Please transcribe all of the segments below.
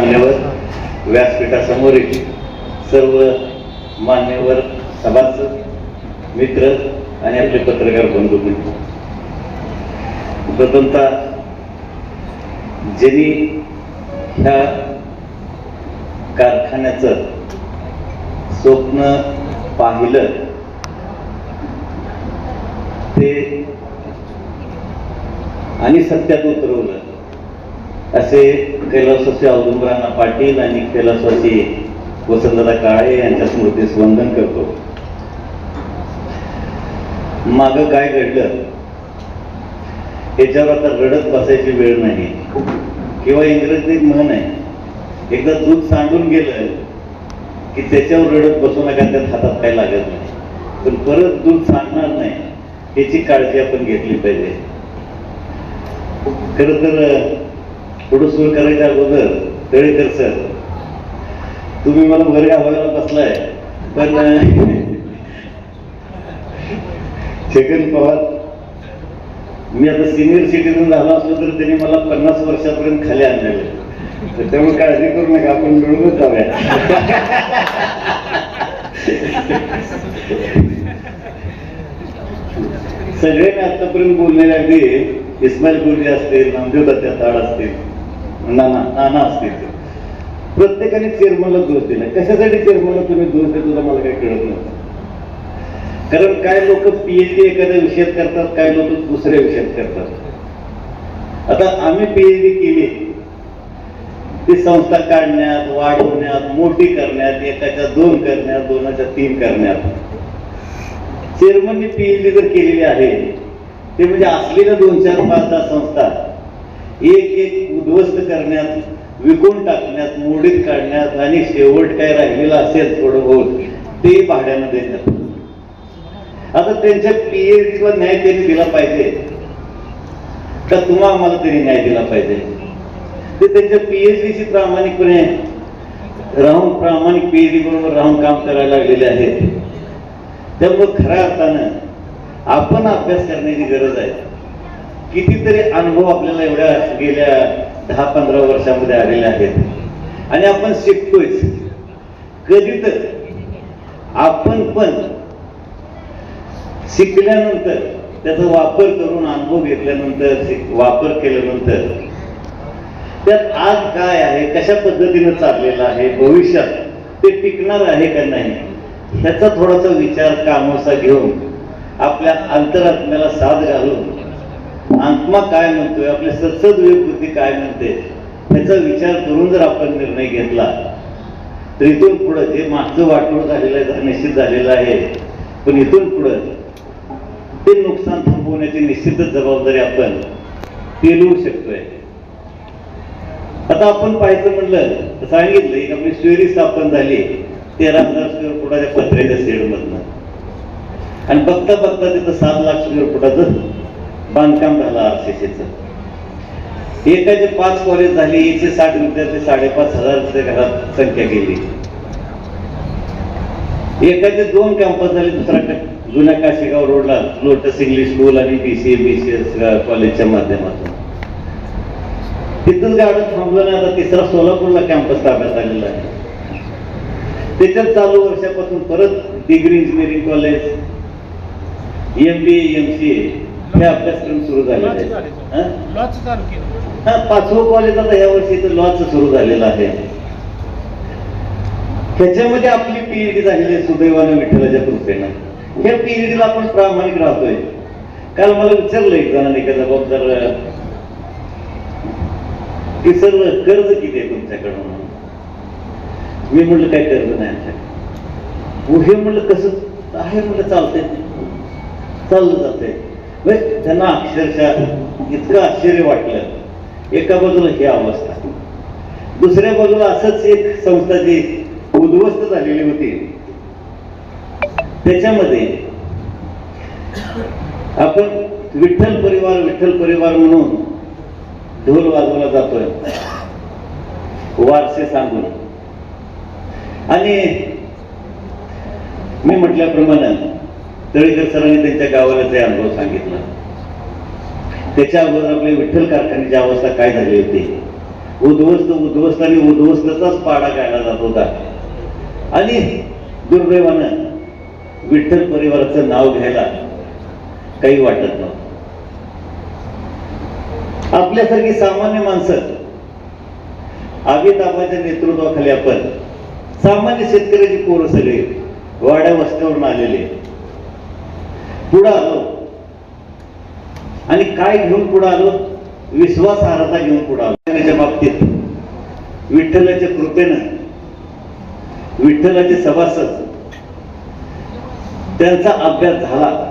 मान्यवर व्यासपीठासमोरील सर्व मान्यवर सभासद मित्र आणि आपले पत्रकार बंधू मित्र. प्रथमतः ज्यांनी ह्या कारखान्याचं स्वप्न पाहिलं ते आणि सत्यात उतरवलं. असे कैलासवासी औदुंबरांना पाटील आणि कैलासवासी वसंतदा काळे यांच्या स्मृतीस वंदन करतो. माग काय घडलं? याच्यावर आता रडत बसायची वेळ नाही. किंवा इंग्रजीत म्हण आहे एकदा दूध सांडून गेलं की त्याच्यावर रडत बसू नका त्यात हातात काय लागत नाही. पण परत दूध सांडणार नाही याची काळजी आपण घेतली पाहिजे. खर तर पुढं सुरू करायच्या अगोदर तळेकर सर तुम्ही मला वर गावायला बसलाय पण छगन पवार मी आता सिनियर सिटीजन झालो असलो तर त्यांनी मला पन्नास वर्षापर्यंत खाली आणलेलं तर त्यामुळे काळजी करू नका आपण मिळूनच जाऊया. सगळ्यांनी आतापर्यंत बोललेले अगदी इस्माईल गुरुजी असतील नामदेव दत्त्या ताड असतील नाना नाना असतील प्रत्येकाने चेअरमनला दोष दिला कशासाठी चेअरमनला तुम्ही दोष देतो मला काही कळत नव्हतं कारण काय लोक पीएचडी एखाद्या विषयात करतात काय लोक दुसऱ्या विषयात करतात. आता आम्ही पीएचडी केली. ती संस्था काढण्यात वाढवण्यात मोठी करण्यात एकाच्या दोन करण्यात दोनाच्या तीन करण्यात. चेअरमनने पीएचडी जर केलेली आहे ते म्हणजे असलेल्या दोन चार पाच दहा संस्था. एक एक उद्ध्वस्त करण्यात विकून टाकण्यात मोडीत काढण्यात आणि शेवट काय राहिलेला असेल थोडं बहुत ते भाड्यानं देण्यात आता त्यांच्या पीएचला न्याय त्यांनी दिला पाहिजे. का तुम्हा आम्हाला त्यांनी न्याय दिला पाहिजे? ते त्यांच्या पीएचडीशी प्रामाणिकपणे राहून प्रामाणिक पीएचडी बरोबर राहून काम करायला लागलेले आहेत. त्यामुळे खऱ्या अर्थानं आपण अभ्यास करण्याची गरज आहे. कितीतरी अनुभव आपल्याला एवढ्या गेल्या दहा पंधरा वर्षामध्ये आलेले आहेत. आणि आपण शिकतोयच. कधी तर आपण पण शिकल्यानंतर त्याचा वापर करून अनुभव घेतल्यानंतर शिक- वापर केल्यानंतर त्यात आज काय आहे कशा पद्धतीनं चाललेलं आहे भविष्यात ते टिकणार आहे का नाही ह्याचा थोडासा विचार कामोसा घेऊन आपल्या अंतरात्म्याला साथ घालून आत्मा काय म्हणतोय आपली सत्सद बुद्धी काय म्हणते ह्याचा विचार करून जर आपण निर्णय घेतला तर इथून पुढं जे मागचं वाटोळ झालेलं आहे निश्चित झालेलं आहे पण इथून पुढं ते नुकसान थांबवण्याची निश्चितच जबाबदारी आपण पेलवू शकतोय. आता आपण पाहायचं म्हणलं सांगितलं की आपली स्वेरी स्थापन झाली तेरा हजार स्क्वेअर फुटाच्या पत्र्याच्या शेडमधनं. आणि बघता बघता तिथं सात लाख स्क्वेअर फुटाचं बांधकाम झालं आरसीसीचं. एकाचे पाच कॉलेज झाले एकशे साठ विद्यार्थी साडेपाच हजारच्या घरात संख्या गेली. एकाचे दोन कॅम्पस झाले दुसरा जुन्या काशीगाव रोडला लोटस इंग्लिश स्कूल आणि बीसीए बीसीएस कॉलेजच्या माध्यमातून. तिथून गाडं थांबलं नाही आता तिसरा सोलापूरला कॅम्पस ताब्यात आलेला आहे. त्याच्यात चालू वर्षापासून परत degree engineering college M B M C A हे अभ्यासक्रम सुरू झालेले आहेत. हं? लॉच चालू केलं. हा पाचवं कॉलेज आता या वर्षी इथं लॉच सुरू झालेलं आहे. त्याच्यामध्ये आपली पीएचडी झालेली आहे सुदैवानं विठ्ठलाच्या कृपेनं. ह्या पीएचडीला आपण प्रामाणिक राहतोय. काल मला विचारलं एक जणांनी एका जबाबदार की सर कर्ज किती आहे तुमच्याकडून? मी म्हटलं काय कर्ज नाही आमच्याकडे. हो, म्हटलं कसं? आहे म्हटलं चालतंय. चाललं म्हणजे त्यांना अक्षरशः इतकं आश्चर्य वाटलं. एका बाजूला ही अवस्था. दुसऱ्या बाजूला असंच एक संस्था जी उद्ध्वस्त झालेली होती. त्याच्यामध्ये आपण विठ्ठल परिवार विठ्ठल परिवार म्हणून ढोल वाजवला जातोय. वारसे सांगून. आणि मी म्हटल्याप्रमाणे तळेकर सरांनी त्यांच्या गावाला जे अनुभव सांगितला. त्याच्या अगोदर आपल्या विठ्ठल कारखान्याची अवस्था काय झाली होती? उद्ध्वस्त उद्ध्वस्त आणि उद्ध्वस्तचाच पाडा काढला जात होता. आणि दुर्दैवानं विठ्ठल परिवाराचं नाव घ्यायला काही वाटत नव्हतं. आपल्यासारखी सामान्य माणसं अभितापाच्या नेतृत्वाखाली आपण सामान्य शेतकऱ्याची पोरं सगळे वाड्या वस्त्यावरून आलेले पुढं आलो. आणि काय घेऊन पुढं आलो? विश्वासार्हता घेऊन पुढं आलो. त्याच्या बाबतीत. विठ्ठलाच्या कृपेनं. विठ्ठलाचे सभासद. त्यांचा अभ्यास झाला.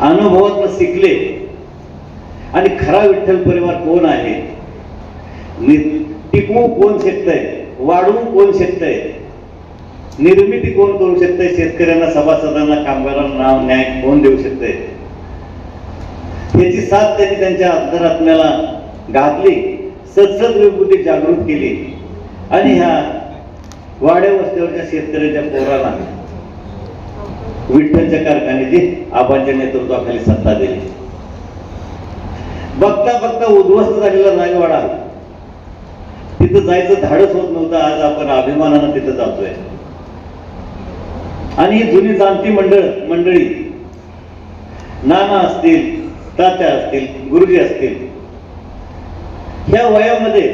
अनुभवात शिकले. आणि खरा विठ्ठल परिवार कोण आहे? टिकवू कोण शकतंय? वाढवू कोण शकतंय? निर्मिती कोण करू शकते शेतकऱ्यांना सभासदांना कामगारांना नाव न्याय कोण देऊ शकते याची साथ त्यांनी त्यांच्या अंतरात्म्याला घातली सतसत विभूती जागृत केली. आणि ह्या वाड्या वस्त्यावरच्या शेतकऱ्याच्या पोराला विठ्ठलच्या कारखान्याची आबांच्या नेतृत्वाखाली सत्ता दिली. बघता बघता उद्ध्वस्त झालेला राजवाडा तिथं जायचं धाडस होत नव्हतं. आज आपण अभिमानानं तिथं जातोय. आणि ही जुनी जाणती मंडळ मंडळी नाना असतील तात्या असतील गुरुजी असतील ह्या वयामध्ये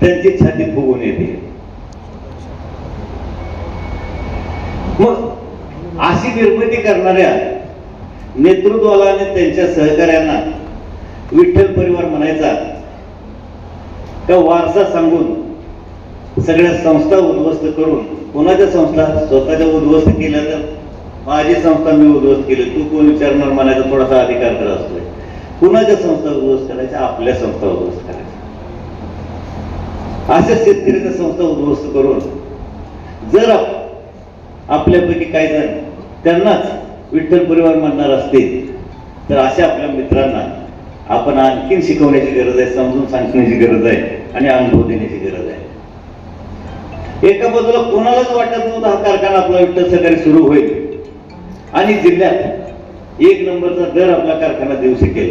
त्यांची छाती फुगून येते. मग अशी निर्मिती करणाऱ्या नेतृत्वाला आणि त्यांच्या सहकार्यांना विठ्ठल परिवार म्हणायचा का वारसा सांगून सगळ्या संस्था उद्ध्वस्त करून कोणाच्या संस्था स्वतःच्या उद्ध्वस्त केल्या तर? माझी संस्था मी उद्ध्वस्त केली. तू कोण विचारणार? म्हणायचा थोडासा अधिकार तर असतोय. कुणाच्या संस्था उद्ध्वस्त करायच्या? आपल्या संस्था उद्ध्वस्त करायच्या. अशा शेतकऱ्याच्या संस्था उद्ध्वस्त करून जर आपल्यापैकी काही जण त्यांनाच विठ्ठल परिवार म्हणणार असतील तर अशा आपल्या मित्रांना आपण आणखीन शिकवण्याची गरज आहे समजून सांगण्याची गरज आहे आणि अनुभव देण्याची गरज आहे. एका बाजूला कोणालाच वाटत नव्हतं हा कारखाना आपला विठ्ठल सहकारी सुरू होईल. आणि जिल्ह्यात एक नंबरचा दर आपला कारखाना देऊ शकेल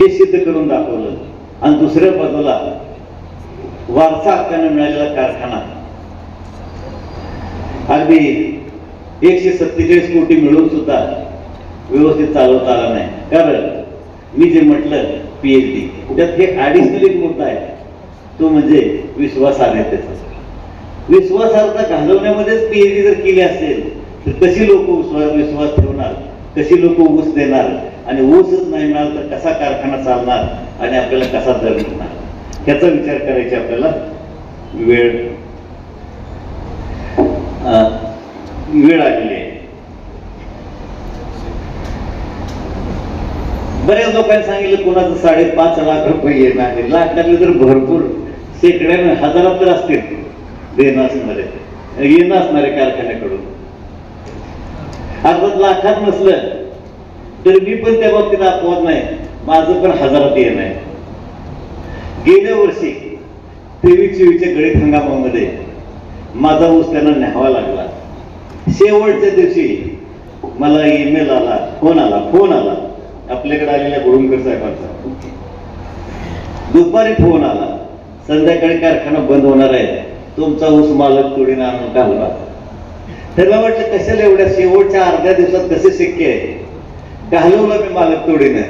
हे सिद्ध करून दाखवलं. आणि दुसऱ्या बाजूला वारसा हक्काने मिळालेला कारखाना. अगदी एकशे सत्तेचाळीस कोटी मिळून सुद्धा व्यवस्थित चालवता आला नाही. कारण मी जे म्हटलं पीएचडी त्यात हे ॲडिशनल एक मुद्दा आहे. तो म्हणजे विश्वासार्हतेचा विश्वासार्हता घालवण्यामध्येच पीएचडी जर केली असेल तर कशी लोक विश्वास ठेवणार? कशी लोक ऊस देणार? आणि ऊसच नाही मिळाल तर कसा कारखाना चालणार? आणि आपल्याला कसा दर मिळणार ह्याचा विचार करायची आपल्याला वेळ वेळ आलेली आहे. बऱ्याच लोकांनी सांगितलं कोणाचं साडेपाच लाख रुपये येणार लाख लाखातले तर भरपूर. शेकड्याने हजारात तर असतील देणं असणारे येणं असणारे कारखान्याकडून. अर्थात लाखात नसलं तर मी पण त्या बाबतीत अपवाद नाही. माझं पण हजारात येणं आहे. गेल्या वर्षी तेवीस चोवीसच्या गळीत हंगामामध्ये माझा ऊस त्यांना न्यावा लागला. शेवटच्या दिवशी मला ईमेल आला फोन आला फोन आला. आपल्याकडे आलेल्या गुरुंकर साहेबांचा. दुपारी फोन आला. संध्याकाळी कारखाना बंद होणार आहे. तुमचा ऊस मालक तोडीनं आणून घालवा. त्याला वाटलं कशाला एवढ्या शेवटच्या अर्ध्या दिवसात कसे शक्य आहे घालवलं मी मालक तोडीनं.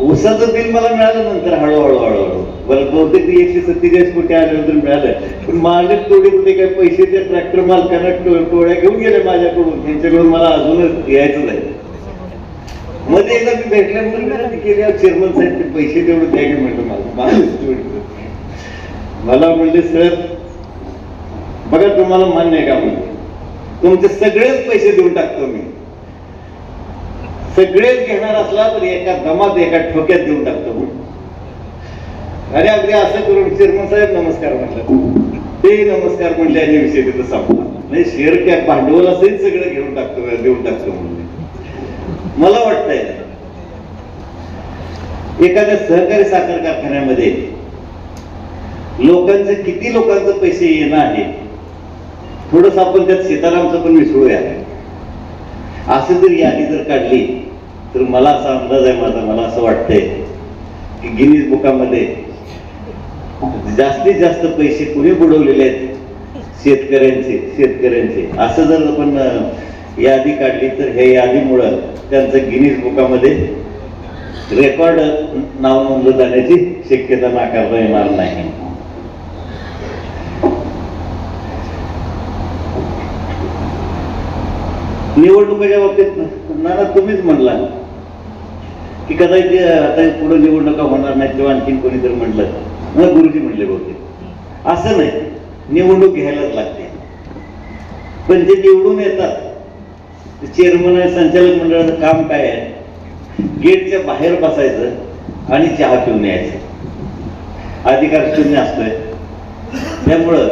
ऊसाचं बिल मला मिळालं नंतर हळूहळू हळूहळू. बरं बहुतेक एकशे सत्तेचाळीस कोटी आल्यानंतर मिळालं. पण मालक तोडीत ते काही पैसे त्या ट्रॅक्टर मालकांना टोळ्या घेऊन गेले माझ्याकडून. त्यांच्याकडून मला अजूनच यायचं नाही. मध्ये एकदा मी भेटल्यानंतर विनंती केली चेअरमन साहेब ते पैसे तेवढे द्या की म्हटलं मला मालक तेवढे. मला म्हणले सर बघा तुम्हाला मान्य आहे का म्हणजे तुमचे सगळेच पैसे देऊन टाकतो मी. सगळेच घेणार असला तर एका दमात एका ठोक्यात देऊन टाकतो अरे अगदी असं करून चेअरमन साहेब नमस्कार म्हटलं. ते नमस्कार म्हणले आणि विषय तिथं संपला. नाही शेअर कॅप असंही सगळं घेऊन टाकतो देऊन टाकतो म्हणले. मला वाटतंय एखाद्या सहकारी साखर कारखान्यामध्ये लोकांचं किती लोकांचं पैसे येणं आहे? थोडस आपण त्यात सीतारामचं पण मिसळूया असं जर यादी जर काढली तर मला असा अंदाज आहे माझा मला असं वाटतंय की गिनीज बुकामध्ये जास्तीत जास्त पैसे कुणी बुडवलेले आहेत? शेतकऱ्यांचे शेतकऱ्यांचे. असं जर आपण यादी काढली तर हे यादीमुळं त्यांचं गिनीज बुकामध्ये रेकॉर्ड नाव नोंदलं जाण्याची शक्यता नाकारता येणार नाही. निवडणुकीच्या बाबतीत नाना तुम्हीच म्हणला की कदाचित आता पुढे निवडणुका होणार नाही किंवा आणखीन कोणीतरी म्हटलं मला गुरुजी म्हणले बहुतेक. असं नाही. निवडणूक घ्यायलाच लागते. पण जे निवडून येतात चेअरमन आणि संचालक मंडळाचं काम काय आहे? गेटच्या बाहेर बसायचं आणि चहा पिऊन यायचं. अधिकार शून्य असतोय. त्यामुळं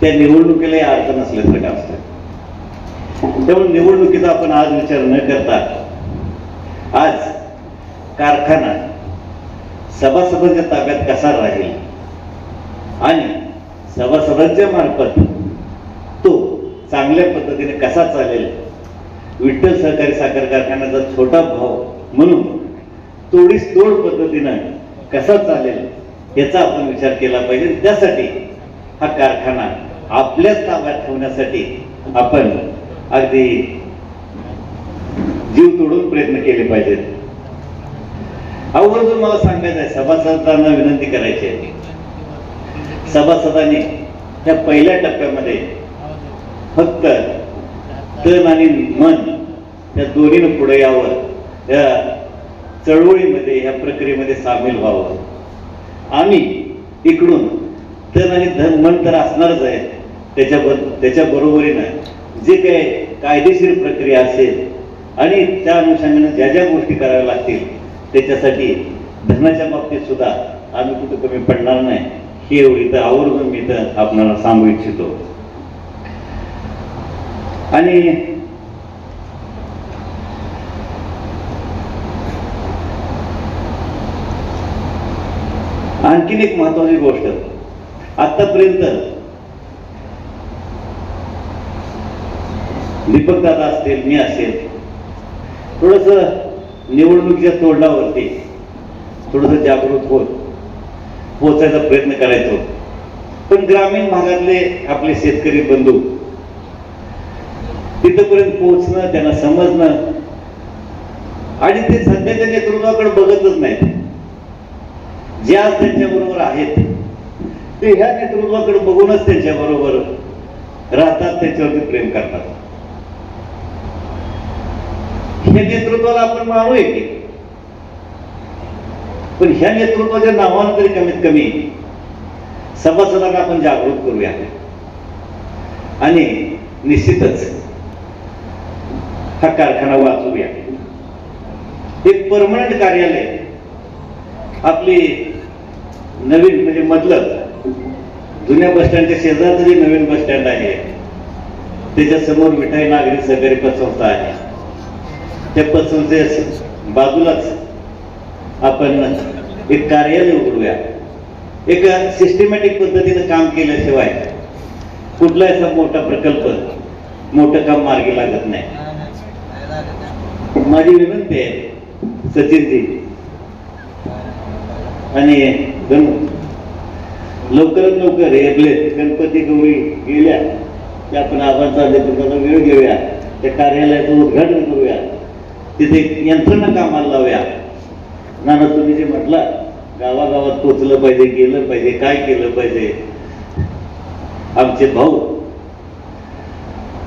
त्या निवडणुकीलाही अर्थ नसल्यासारखं असतं त्यामुळे निवडणुकीचा आपण आज विचार न करता आज कारखाना सभासदांच्या ताब्यात कसा राहील? आणि सभासदांच्या मार्फत तो चांगल्या पद्धतीने कसा चालेल? विठ्ठल सहकारी साखर कारखान्याचा छोटा भाव म्हणून तोडीस तोड पद्धतीनं कसा चालेल याचा आपण विचार केला पाहिजे. त्यासाठी हा कारखाना आपल्याच ताब्यात ठेवण्यासाठी आपण अगदी जीव तोडून प्रयत्न केले पाहिजेत आवर्जून मला सांगायचं आहे. सभासदांना विनंती करायची आहे. सभासदांनी त्या पहिल्या टप्प्यामध्ये फक्त तन आणि मन या दोन्हीनं पुढे यावं. या चळवळीमध्ये या प्रक्रियेमध्ये सामील व्हावं. आम्ही इकडून तन आणि धन मन तर असणारच आहे. त्याच्याबर त्याच्या बरोबरीनं जे काही कायदेशीर प्रक्रिया असेल आणि त्या अनुषंगाने ज्या ज्या गोष्टी कराव्या लागतील त्याच्यासाठी धनाच्या बाबतीत सुद्धा आम्ही कुठं कमी पडणार नाही हे एवढी तर आवर्जून मी तर आपणाला सांगू इच्छितो. आणि आणखीन एक महत्वाची गोष्ट आतापर्यंत दीपक दादा असतील मी असेल. थोडस निवडणुकीच्या तोंडावरती थोडस जागृत होत पोचायचा प्रयत्न करायचो. पण ग्रामीण भागातले आपले शेतकरी बंधू तिथपर्यंत पोहोचणं त्यांना समजणं आणि ते सध्याच्या नेतृत्वाकडे बघतच नाहीत. जे आज त्यांच्याबरोबर आहेत ते ह्या नेतृत्वाकडे बघूनच त्यांच्याबरोबर राहतात त्याच्यावरती प्रेम करतात. ह्या नेतृत्वाला आपण मानूया की पण ह्या नेतृत्वाच्या नावानं तरी कमीत कमी सभासदांना आपण जागृत करूया. आणि निश्चितच हा कारखाना वाचवूया. एक परमनंट कार्यालय आपली नवीन म्हणजे मधलं जुन्या बस स्टँडच्या शेजारचं जे नवीन बस स्टँड आहे त्याच्यासमोर मिठाई नागरी सहकारी पतसंस्था आहे. त्या पतसंस्थेच्या बाजूलाच आपण एक कार्यालय उघडूया. एक सिस्टमॅटिक पद्धतीनं काम केल्याशिवाय कुठला असा मोठा प्रकल्प मोठं काम मार्गी लागत नाही. माझी विनंती आहे सचिनजी आणि लवकरात लवकर हे आपले गणपती गौरी गेल्या ते आपण आबांचा नेतृत्वाचा वेळ घेऊया त्या कार्यालयाचं उद्घाटन करूया. तिथे यंत्रणा कामाला लावूया. नाना तुम्ही जे म्हटला गावागावात पोचलं पाहिजे गेलं पाहिजे काय केलं पाहिजे? आमचे भाऊ.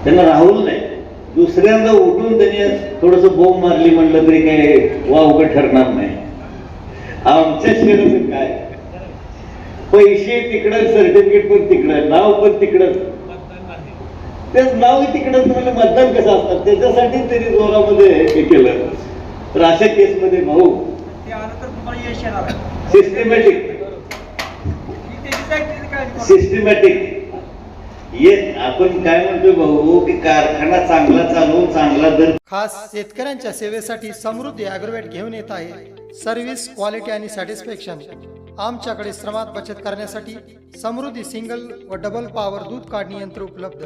त्यांना राहुल नाही. दुसऱ्यांदा उठून त्यांनी थोडस बोंब मारली म्हणलं तरी काही वावगं ठरणार नाही. आमच्या शहराचं काय? पैसे तिकडं सर्टिफिकेट पण तिकडं नाव पण तिकडं. तेच नाव तिकडं तुम्हाला मतदान कसं असतात त्याच्यासाठी त्यांनी जोरामध्ये हे केलं. तर अशा केसमध्ये भाऊ. सिस्टमॅटिक. सिस्टमॅटिक ये आपण काय म्हणतोय भाऊ की कारखाना चांगला चालवून चांगला दर खास शेतकऱ्यांच्या सेवेसाठी समृद्धी ॲग्रोवेट घेऊन येत आहे. सर्व्हिस क्वालिटी आणि सॅटिस्फॅक्शन आमच्याकडे श्रमात बचत करण्यासाठी समृद्धी सिंगल व डबल पॉवर दूध काढणी यंत्र उपलब्ध.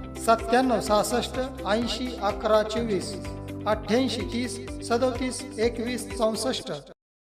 सत्त्याण्णव सहासष्ट ऐंशी अकरा चोवीस अठ्ठ्याऐंशी तीस सदोतीस एकवीस चौसष्ट